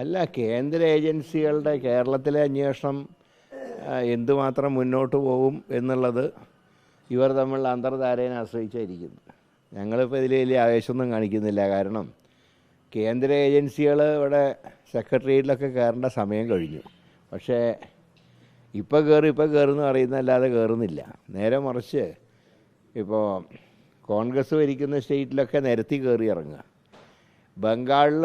അല്ല കേന്ദ്ര ഏജൻസികളുടെ കേരളത്തിലെ അന്വേഷണം എന്തുമാത്രം മുന്നോട്ട് പോകും എന്നുള്ളത് ഇവർ തമ്മിലുള്ള അന്തർധാരയെ ആശ്രയിച്ചായിരിക്കുന്നു. ഞങ്ങളിപ്പോൾ ഇതിൽ വലിയ ആവേശമൊന്നും കാണിക്കുന്നില്ല. കാരണം കേന്ദ്ര ഏജൻസികൾ ഇവിടെ സെക്രട്ടേറിയറ്റിലൊക്കെ കയറേണ്ട സമയം കഴിഞ്ഞു. പക്ഷേ ഇപ്പോൾ കയറി ഇപ്പോൾ കയറുന്നു അറിയുന്നതല്ലാതെ കയറുന്നില്ല നേരെ മറിച്ച് ഇപ്പോൾ കോൺഗ്രസ് ഭരിക്കുന്ന സ്റ്റേറ്റിലൊക്കെ നിരത്തി കയറി ഇറങ്ങുക. ബംഗാളിൽ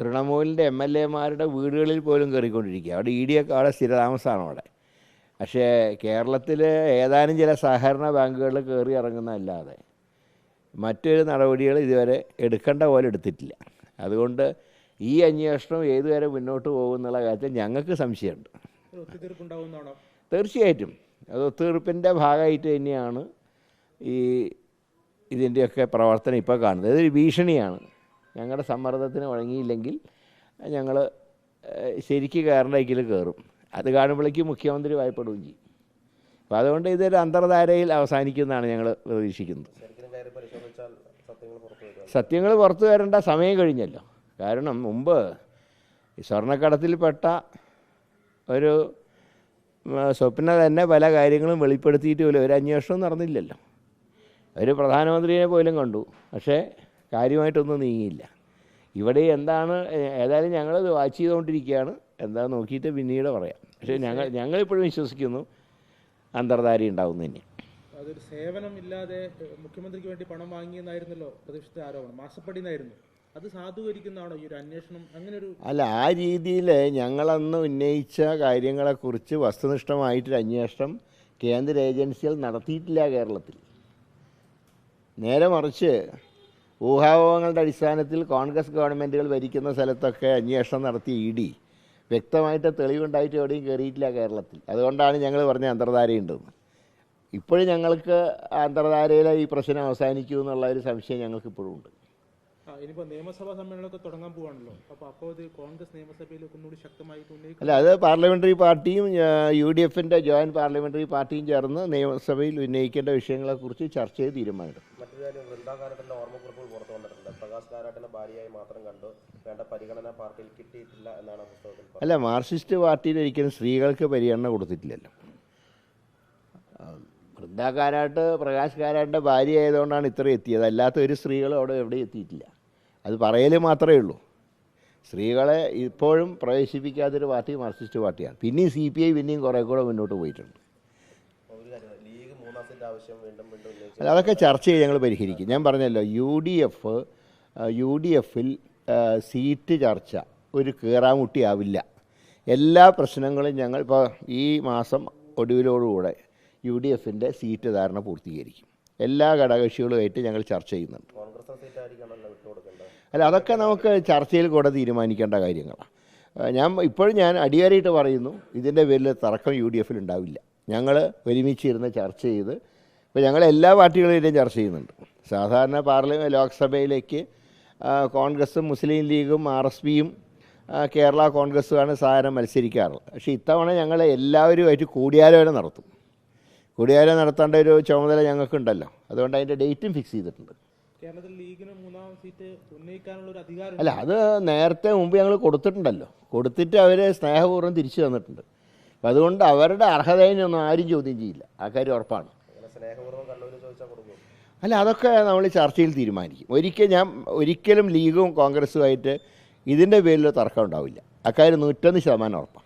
തൃണമൂലിന്റെ എം എൽ എമാരുടെ വീടുകളിൽ പോലും കയറിക്കൊണ്ടിരിക്കുക. അവിടെ ഇ ഡി ഒക്കെ അവിടെ സ്ഥിരതാമസമാണ് അവിടെ. പക്ഷേ കേരളത്തിൽ ഏതാനും ചില സഹകരണ ബാങ്കുകളിൽ കയറി ഇറങ്ങുന്നതല്ലാതെ മറ്റൊരു നടപടികൾ ഇതുവരെ എടുക്കേണ്ട പോലെ എടുത്തിട്ടില്ല. അതുകൊണ്ട് ഈ അന്വേഷണം ഏതുവരെ മുന്നോട്ട് പോകും എന്നുള്ള കാര്യത്തിൽ ഞങ്ങൾക്ക് സംശയമുണ്ട്. തീർച്ചയായിട്ടും. അത് ഒത്തുതീർപ്പിന്റെ ഭാഗമായിട്ട് തന്നെയാണ് ഈ ഇതിന്റെയൊക്കെ പ്രവർത്തനം ഇപ്പോൾ കാണുന്നത്. ഇതൊരു ഭീഷണിയാണ്. ഞങ്ങളുടെ സമ്മർദ്ദത്തിന് വഴങ്ങിയില്ലെങ്കിൽ ഞങ്ങൾ ശരിക്ക് കയറേണ്ടതിൽ കയറും. അത് കാണുമ്പോഴേക്കും മുഖ്യമന്ത്രി വായ്പടുകയും ചെയ്യും. അപ്പോൾ അതുകൊണ്ട് ഇതൊരു അന്തർധാരയിൽ അവസാനിക്കുമെന്നാണ് ഞങ്ങൾ പ്രതീക്ഷിക്കുന്നത്. സത്യങ്ങൾ പുറത്തു വരേണ്ട സമയം കഴിഞ്ഞല്ലോ. കാരണം മുമ്പ് ഈ സ്വർണക്കടത്തിൽപ്പെട്ട ഒരു സ്വപ്ന തന്നെ പല കാര്യങ്ങളും വെളിപ്പെടുത്തിയിട്ട് പോലും ഒരു അന്വേഷണവും നടന്നില്ലല്ലോ. ഒരു പ്രധാനമന്ത്രിയെ പോലും കണ്ടു. പക്ഷേ കാര്യമായിട്ടൊന്നും നീങ്ങിയില്ല. ഇവിടെ എന്താണ് ഏതായാലും ഞങ്ങളത് വാച്ച് ചെയ്തുകൊണ്ടിരിക്കുകയാണ് എന്താ നോക്കിയിട്ട് പിന്നീട് പറയാം. പക്ഷേ ഞങ്ങൾ ഞങ്ങളിപ്പോഴും വിശ്വസിക്കുന്നു അന്തർധാരി ഉണ്ടാവും തന്നെ അതൊരു സേവനം ഇല്ലാതെ മുഖ്യമന്ത്രിക്ക് വേണ്ടി പണം വാങ്ങിയെന്നായിരുന്നല്ലോ പ്രതിപക്ഷത്തെ ആരോപണം. മാസപ്പടി എന്നായിരുന്നു അത് സാധൂകരിക്കുന്നതാണോ ഈ ഒരു അന്വേഷണം? അങ്ങനെ ഒരു അല്ല ആ രീതിയിൽ ഞങ്ങളന്ന് ഉന്നയിച്ച കാര്യങ്ങളെക്കുറിച്ച് വസ്തുനിഷ്ഠമായിട്ടൊരു അന്വേഷണം കേന്ദ്ര ഏജൻസികൾ നടത്തിയിട്ടില്ല കേരളത്തിൽ. നേരെ മറിച്ച് ഊഹാപോഹങ്ങളുടെ അടിസ്ഥാനത്തിൽ കോൺഗ്രസ് ഗവൺമെന്റുകൾ ഭരിക്കുന്ന സ്ഥലത്തൊക്കെ അന്വേഷണം നടത്തി ഇ ഡി. വ്യക്തമായിട്ട് തെളിവുണ്ടായിട്ട് എവിടെയും കയറിയിട്ടില്ല കേരളത്തിൽ. അതുകൊണ്ടാണ് ഞങ്ങൾ പറഞ്ഞ അന്തർധാരയുണ്ടെന്ന് ഇപ്പോഴും ഞങ്ങൾക്ക് അന്തർധാരയിലെ ഈ പ്രശ്നം അവസാനിക്കൂ എന്നുള്ള ഒരു സംശയം ഞങ്ങൾക്ക് ഇപ്പോഴും ഉണ്ട്. നിയമസഭാ സമ്മേളനമൊക്കെ തുടങ്ങാൻ പോവാണല്ലോ. അപ്പോൾ അപ്പോൾ ഇത് കോൺഗ്രസ് ഒന്നുകൂടി അല്ല അത് പാർലമെന്ററി പാർട്ടിയും യു ഡി എഫിന്റെ ജോയിന്റ് പാർലമെന്ററി പാർട്ടിയും ചേർന്ന് നിയമസഭയിൽ ഉന്നയിക്കേണ്ട വിഷയങ്ങളെക്കുറിച്ച് ചർച്ച ചെയ്ത് തീരുമാനിക്കും മറ്റൊരു കാര്യം വൃന്ദാ കാരാട്ടിന്റെ കാരാട്ടിനെ ഭാര്യയായി മാത്രം കണ്ടു. വേണ്ട പരിഗണന പാർട്ടിയിൽ കിട്ടിയിട്ടില്ല എന്നാണ് പുസ്തകത്തിൽ പറഞ്ഞത് അല്ല മാർക്സിസ്റ്റ് പാർട്ടിയിൽ ഒരിക്കലും സ്ത്രീകൾക്ക് പരിഗണന കൊടുത്തിട്ടില്ലല്ലോ. വൃന്ദാകാരാട്ട് പ്രകാശ് കാരാട്ടിന്റെ ഭാര്യ ആയതുകൊണ്ടാണ് ഇത്ര എത്തിയത്. അല്ലാത്ത ഒരു സ്ത്രീകളും അവിടെ എവിടെ എത്തിയിട്ടില്ല. അത് പറയൽ മാത്രമേ ഉള്ളൂ. സ്ത്രീകളെ ഇപ്പോഴും പ്രവേശിപ്പിക്കാത്തൊരു പാർട്ടി മാർക്സിസ്റ്റ് പാർട്ടിയാണ്. പിന്നെയും സി പി ഐ പിന്നെയും കുറേ കൂടെ മുന്നോട്ട് പോയിട്ടുണ്ട്. ഒരു കാര്യം ലീഗ് മൂന്നാം സീറ്റ് ആവശ്യം വീണ്ടും വീണ്ടും ഉന്നയിച്ചു. അതൊക്കെ ചർച്ച ചെയ്ത് ഞങ്ങൾ പരിഹരിക്കും. ഞാൻ പറഞ്ഞല്ലോ U D F U D എഫിൽ സീറ്റ് ചർച്ച ഒരു കീറാമുട്ടിയാവില്ല. എല്ലാ പ്രശ്നങ്ങളും ഞങ്ങൾ ഇപ്പോൾ ഈ മാസം ഒടുവിലോടുകൂടെ യു ഡി എഫിന്റെ സീറ്റ് ധാരണ പൂർത്തീകരിക്കും. എല്ലാ ഘടകകക്ഷികളുമായിട്ട് ഞങ്ങൾ ചർച്ച ചെയ്യുന്നുണ്ട്. അല്ല അതൊക്കെ നമുക്ക് ചർച്ചയിൽ കൂടെ തീരുമാനിക്കേണ്ട കാര്യങ്ങളാണ്. ഞാൻ ഇപ്പോഴും ഞാൻ അടിയാരിയിട്ട് പറയുന്നു ഇതിന്റെ പേരിൽ തർക്കം യു ഡി എഫിൽ ഉണ്ടാവില്ല. ഞങ്ങൾ ഒരുമിച്ചിരുന്ന് ചർച്ച ചെയ്ത് ഇപ്പോൾ ഞങ്ങൾ എല്ലാ പാർട്ടികളിലും ചർച്ച ചെയ്യുന്നുണ്ട്. സാധാരണ പാർലമെന്റ് ലോക്സഭയിലേക്ക് കോൺഗ്രസും മുസ്ലിം ലീഗും ആർ എസ് പിയും കേരള കോൺഗ്രസ്സുമാണ് സാധാരണ മത്സരിക്കാറ്. പക്ഷേ ഇത്തവണ ഞങ്ങൾ എല്ലാവരുമായിട്ട് കൂടിയാലോചന നടത്തും. കൂടിയാലോചന നടത്തേണ്ട ഒരു ചുമതല ഞങ്ങൾക്കുണ്ടല്ലോ. അതുകൊണ്ട് അതിന്റെ ഡേറ്റും ഫിക്സ് ചെയ്തിട്ടുണ്ട്. കേരളത്തിൽ ലീഗിന് മൂന്നാം സീറ്റ് ഉന്നയിക്കാനുള്ള ഒരു അധികാരം അല്ല അത് നേരത്തെ മുമ്പ് ഞങ്ങൾ കൊടുത്തിട്ടുണ്ടല്ലോ. കൊടുത്തിട്ട് അവർ സ്നേഹപൂർവം തിരിച്ചു തന്നിട്ടുണ്ട്. അപ്പം അതുകൊണ്ട് അവരുടെ അർഹതയൊന്നും ആരും ചോദ്യം ചെയ്യില്ല. ആ കാര്യം ഉറപ്പാണ്. സ്നേഹപൂർവം ചോദിച്ചാൽ കൊടുക്കും. അല്ല അതൊക്കെ നമ്മൾ ചർച്ചയിൽ തീരുമാനിക്കും. ഒരിക്കൽ ഞാൻ ഒരിക്കലും ലീഗും കോൺഗ്രസ്സുമായിട്ട് ഇതിന്റെ പേരിൽ തർക്കം ഉണ്ടാവില്ല. അക്കാര്യം നൂറ്റൊന്ന് ശതമാനം ഉറപ്പാണ്